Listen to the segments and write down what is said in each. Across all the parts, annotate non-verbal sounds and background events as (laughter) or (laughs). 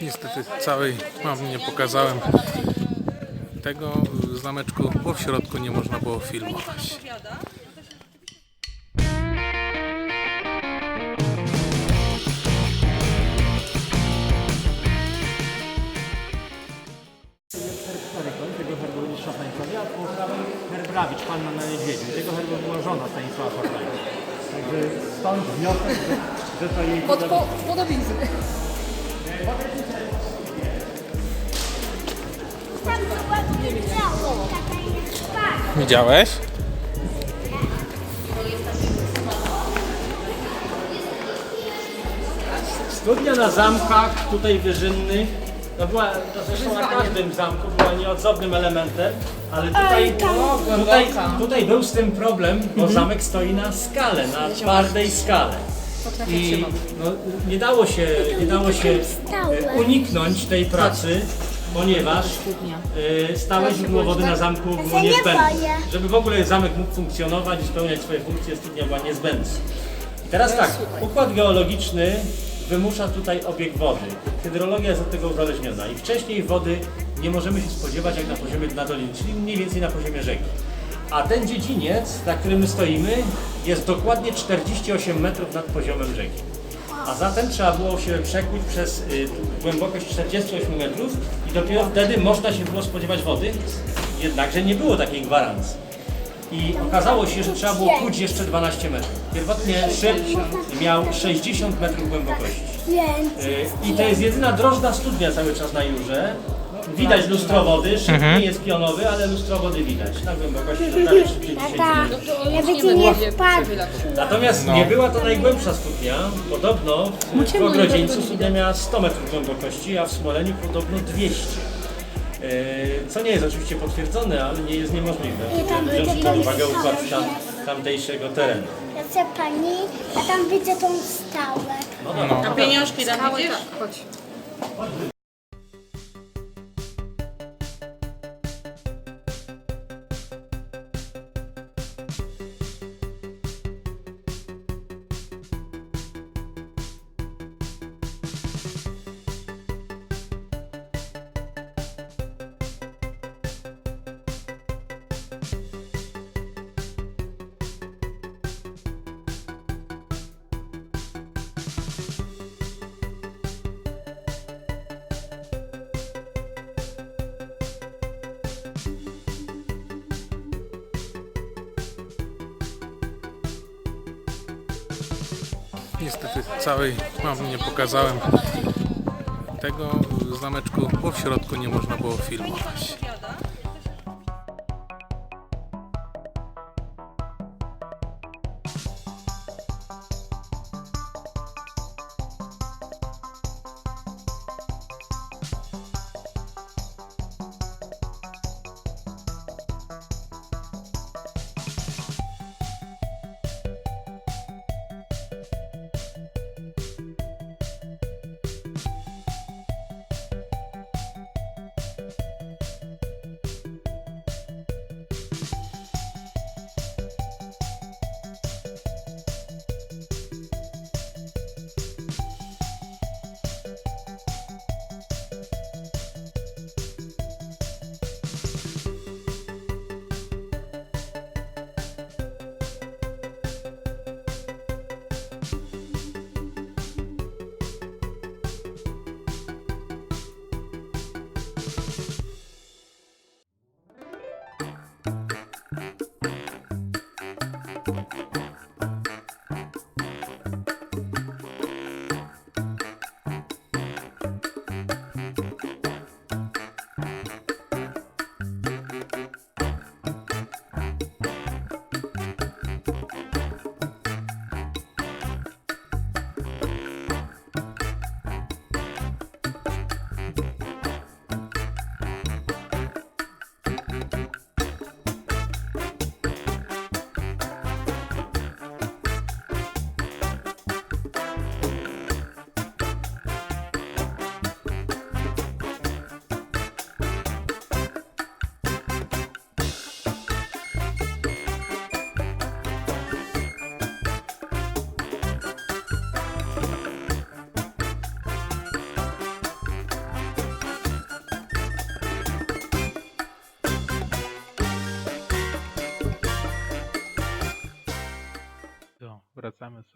Niestety całej wam nie pokazałem tego zameczku, bo w środku nie można było filmować. Stanisława, a po prawej herb Rawicz, panna na niedźwiedziu. Tego herbu była żona Stanisława Hornego. Także stąd wniosek, że, że to jej Pod po, podobizny. Widziałeś? Studnia na zamkach tutaj wyżynnych, to była, to zresztą na każdym zamku była nieodzownym elementem, ale tutaj, tutaj, tutaj był z tym problem, bo zamek stoi na skale, na twardej skale. I no, nie dało się, nie dało się e, uniknąć tej pracy, ponieważ stałe źródło wody na zamku było niezbędne. Żeby w ogóle zamek mógł funkcjonować i spełniać swoje funkcje, studnia była niezbędna. I teraz tak, układ geologiczny wymusza tutaj obieg wody. Hydrologia jest od tego uzależniona i wcześniej wody nie możemy się spodziewać jak na poziomie dna doliny, czyli mniej więcej na poziomie rzeki. A ten dziedziniec, na którym my stoimy, jest dokładnie 48 metrów nad poziomem rzeki. A zatem trzeba było się przekuć przez y, głębokość 48 metrów i dopiero wtedy można się było spodziewać wody, jednakże nie było takiej gwarancji. I okazało się, że trzeba było kuć jeszcze 12 metrów. Pierwotnie szyb miał 60 metrów głębokości. Y, I to jest jedyna drożna studnia cały czas na Jurze. Widać lustro wody, szyb nie jest pionowy, ale lustro wody widać na głębokości no, prawie 60 metrów. Ja by ci nie wpadł. Natomiast nie była to najgłębsza studnia. Podobno w- w Ogrodzieńcu studnia miała 100 metrów głębokości, a w Smoleniu podobno 200. E, Co nie jest oczywiście potwierdzone, ale nie jest niemożliwe, tam wziąć będzie pod ten uwagę układ pies. tamtejszego terenu. Ja chcę pani, a tam widzę tą stałę. No dobra. A pieniążki tam widzisz? Chodź. Niestety całej wam nie pokazałem tego zameczku, bo w środku nie można było filmować.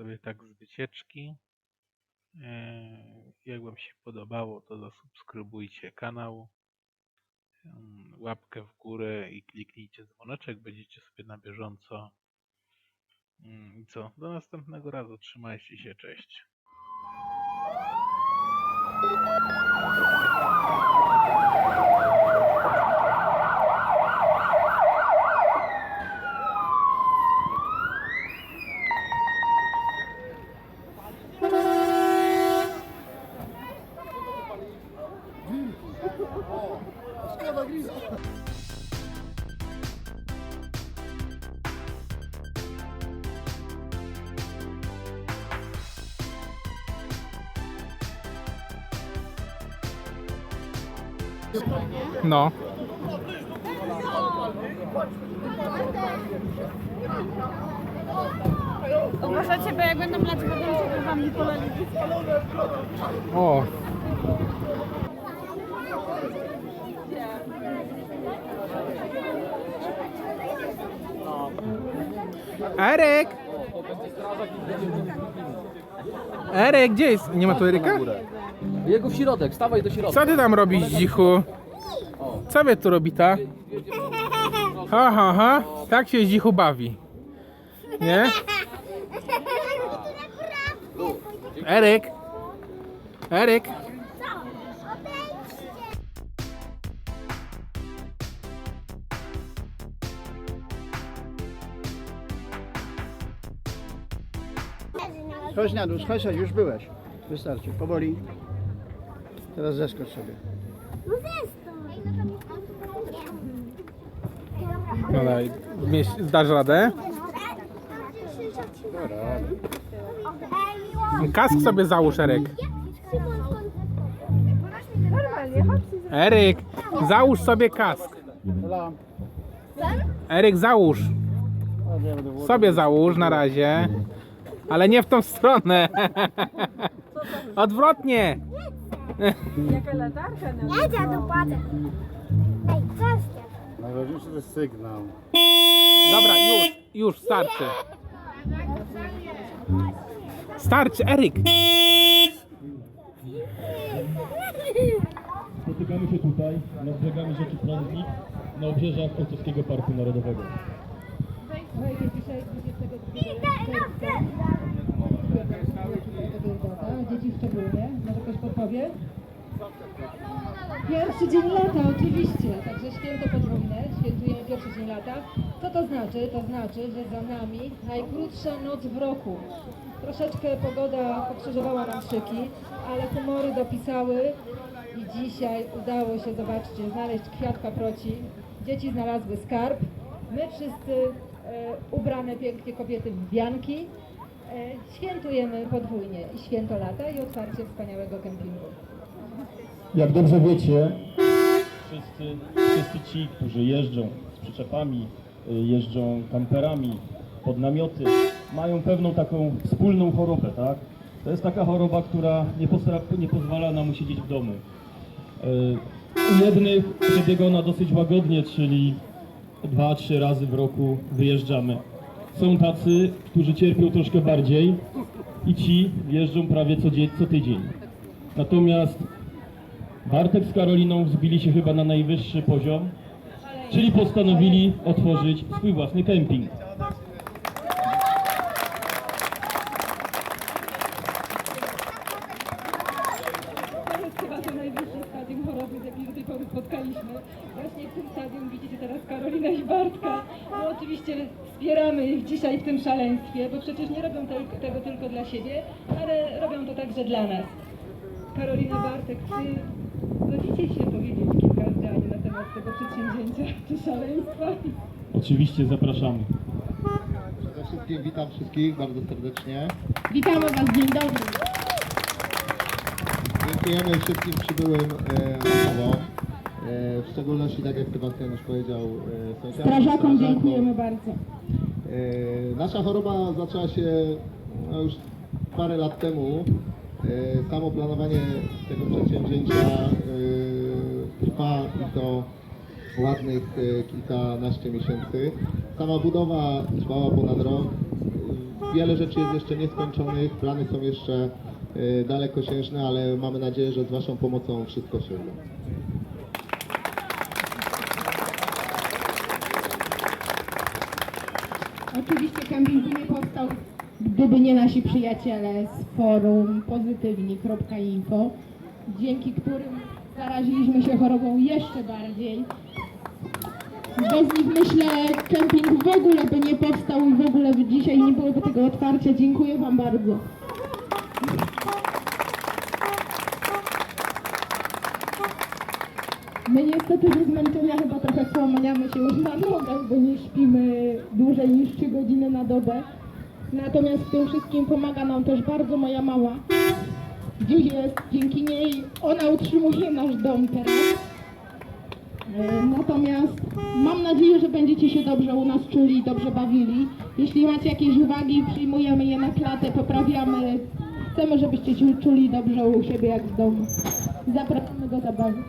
Sobie tak z wycieczki. Eee, Jak Wam się podobało, to zasubskrybujcie kanał, em, łapkę w górę i kliknijcie dzwoneczek, będziecie sobie na bieżąco. Mm, I co? Do następnego razu. Trzymajcie się, cześć. No. Uważacie, bo jak będą lać wodą, żeby wam nie polali. O. Erek! Erek, gdzie jest? Nie ma tu Eryka? Jego w środek, stawaj do środka. Co ty tam robisz, dzichu? Co wy tu robi ta? Ha, ha, ha. Tak się dzichu bawi. Nie? (laughs) Eryk! Eryk! Chodź na dół, chodź, chodź, już byłeś. Wystarczy, powoli. Teraz zeskocz sobie. No. No daj, mieś- dasz radę? Kask sobie załóż, Eryk. Eryk, załóż sobie kask. Dobra. Eryk, załóż. Sobie załóż na razie. Ale nie w tą stronę. Odwrotnie. Ja dziadu padę. Ej, zostaw. Najważniejszy to jest sygnał. Dobra, już, już, starczy. Starczy, Eryk. Spotykamy się tutaj, nad brzegami rzeki Prądnik, na obrzeżach Ojcowskiego Parku Narodowego. Dzieci szczególnie. Może ktoś podpowie? Pierwszy dzień lata, oczywiście. Także święto podwójne, świętujemy pierwszy dzień lata. Co to znaczy? To znaczy, że za nami najkrótsza noc w roku. Troszeczkę pogoda pokrzyżowała nam szyki, ale humory dopisały i dzisiaj udało się, zobaczcie, znaleźć kwiat paproci. Dzieci znalazły skarb. My wszyscy e, ubrane pięknie kobiety w wianki. E, Świętujemy podwójnie i święto lata i otwarcie wspaniałego kempingu. Jak dobrze wiecie, wszyscy, wszyscy ci, którzy jeżdżą z przyczepami, y, jeżdżą kamperami, pod namioty, mają pewną taką wspólną chorobę, tak? To jest taka choroba, która nie, posra, nie pozwala nam usiedzieć w domu. Y, U jednych przebiega ona dosyć łagodnie, czyli dwa, trzy razy w roku wyjeżdżamy. Są tacy, którzy cierpią troszkę bardziej i ci jeżdżą prawie co, dzie- co tydzień. Natomiast Bartek z Karoliną wzbili się chyba na najwyższy poziom, czyli postanowili otworzyć swój własny kemping. To jest chyba to najwyższe stadium choroby, z jakim do tej pory spotkaliśmy. Właśnie w tym stadium widzicie teraz Karolinę i Bartka. No oczywiście wspieramy ich dzisiaj w tym bo przecież nie robią te, tego tylko dla siebie, ale robią to także dla nas. Karolina, Bartek, czy zgodzicie się powiedzieć kilka zdań na temat tego przedsięwzięcia czy szaleństwa? Oczywiście zapraszamy. Przede wszystkim witam wszystkich bardzo serdecznie. Witamy Was, dzień dobry. Dziękujemy wszystkim przybyłym e, osobom. E, w szczególności, tak jak Sebastian już powiedział, e, sąsiadom, strażakom. dziękujemy bardzo. E, Nasza choroba zaczęła się no, już parę lat temu. E, Samo planowanie tego przedsięwzięcia e, trwa i to ładnych kilkanaście miesięcy. Sama budowa trwała ponad rok. Wiele rzeczy jest jeszcze nieskończonych, plany są jeszcze dalekosiężne, ale mamy nadzieję, że z Waszą pomocą wszystko się uda. Oczywiście kemping nie powstał, gdyby nie nasi przyjaciele z forum pozytywni.info, dzięki którym zaraziliśmy się chorobą jeszcze bardziej. Bez nich myślę, kemping w ogóle by nie powstał i w ogóle by dzisiaj nie byłoby tego otwarcia. Dziękuję Wam bardzo. My niestety ze zmęczenia chyba trochę słaniamy się już na nogach, bo nie śpimy dłużej niż 3 godziny na dobę. Natomiast w tym wszystkim pomaga nam też bardzo moja mama. Gdzieś jest, dzięki niej ona utrzymuje nasz dom teraz. E, Natomiast mam nadzieję, że będziecie się dobrze u nas czuli i dobrze bawili. Jeśli macie jakieś uwagi, przyjmujemy je na klatę, poprawiamy. Chcemy, żebyście się czuli dobrze u siebie jak w domu. Zapraszamy do zabawy.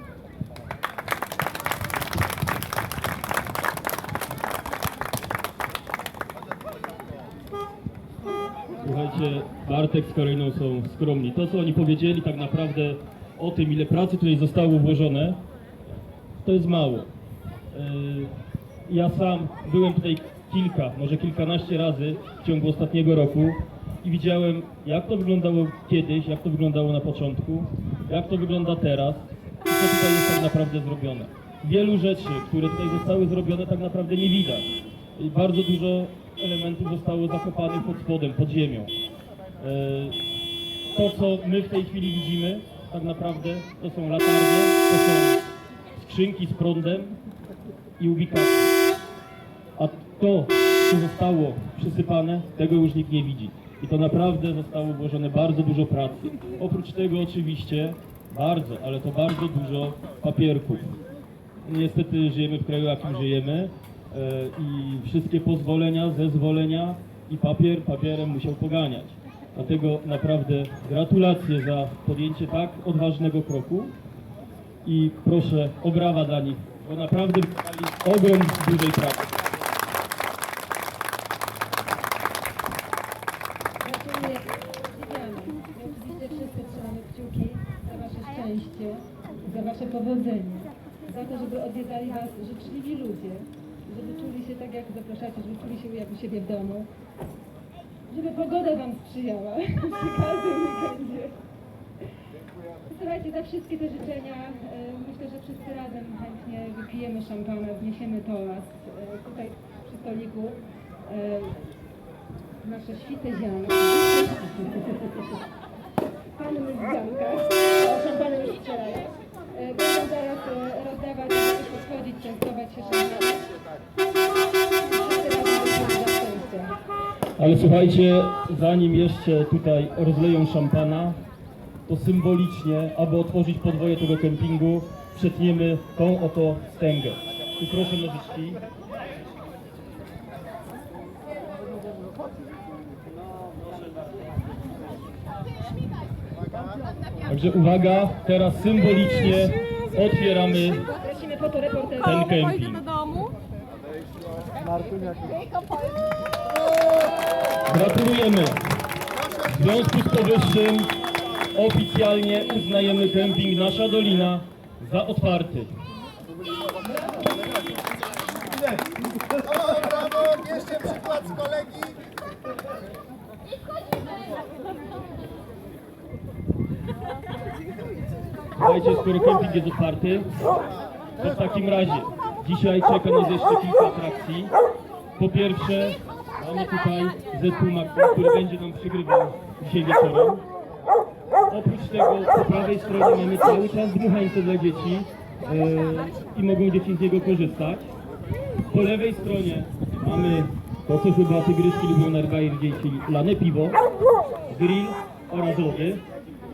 Słuchajcie, Bartek z Karyną są skromni. To, co oni powiedzieli tak naprawdę o tym, ile pracy tutaj zostało włożone, to jest mało. Yy, Ja sam byłem tutaj kilka, może kilkanaście razy w ciągu ostatniego roku i widziałem, jak to wyglądało kiedyś, jak to wyglądało na początku, jak to wygląda teraz i co tutaj jest tak naprawdę zrobione. Wielu rzeczy, które tutaj zostały zrobione, tak naprawdę nie widać. Bardzo dużo elementów zostało zakopanych pod spodem, pod ziemią. E, To, co my w tej chwili widzimy, tak naprawdę to są latarnie, to są skrzynki z prądem i ubikacje. A to, co zostało przysypane, tego już nikt nie widzi. I to naprawdę zostało włożone bardzo dużo pracy. Oprócz tego oczywiście bardzo, ale to bardzo dużo papierków. Niestety żyjemy w kraju, jakim żyjemy i wszystkie pozwolenia, zezwolenia i papier papierem musiał poganiać. Dlatego naprawdę gratulacje za podjęcie tak odważnego kroku i proszę o brawa dla nich, bo naprawdę wykonali ogrom dużej pracy. Wszyscy trzymamy kciuki za Wasze szczęście, za Wasze powodzenie, za to, żeby odwiedzali Was życzliwi ludzie, żeby czuli się tak, jak zapraszacie, żeby czuli się jak u siebie w domu, żeby pogoda Wam sprzyjała (laughs) przy każdym weekendzie. Słuchajcie, za wszystkie te życzenia e, myślę, że wszyscy razem chętnie wypijemy szampana, zniesiemy toast e, tutaj przy stoliku. E, nasze świte ziarnka. (laughs) Panny z ziarnka. O, szampany już strzelają. Będą zaraz rozdawać, podchodzić, częstować się szampanem. Ale słuchajcie, zanim jeszcze tutaj rozleją szampana, to symbolicznie, aby otworzyć podwoje tego kempingu, przetniemy tą oto wstęgę. Tu proszę nożyczki. Także uwaga, teraz symbolicznie otwieramy ten kemping. Gratulujemy. W związku z powyższym oficjalnie uznajemy kemping Nasza Dolina za otwarty. Słuchajcie, skoro kemping jest otwarty, to w takim razie dzisiaj czeka nas jeszcze kilka atrakcji. Po pierwsze, mamy tutaj zespół który będzie nam przygrywał dzisiaj wieczorem. Oprócz tego po prawej stronie mamy cały czas dmuchańce dla dzieci e, i mogą dzieci z niego korzystać. Po lewej stronie mamy to, co chyba tygryski lubią najbardziej, czyli lane piwo, grill oraz lody.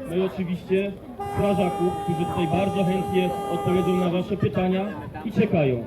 No i oczywiście strażaków, którzy tutaj bardzo chętnie odpowiedzą na Wasze pytania i czekają.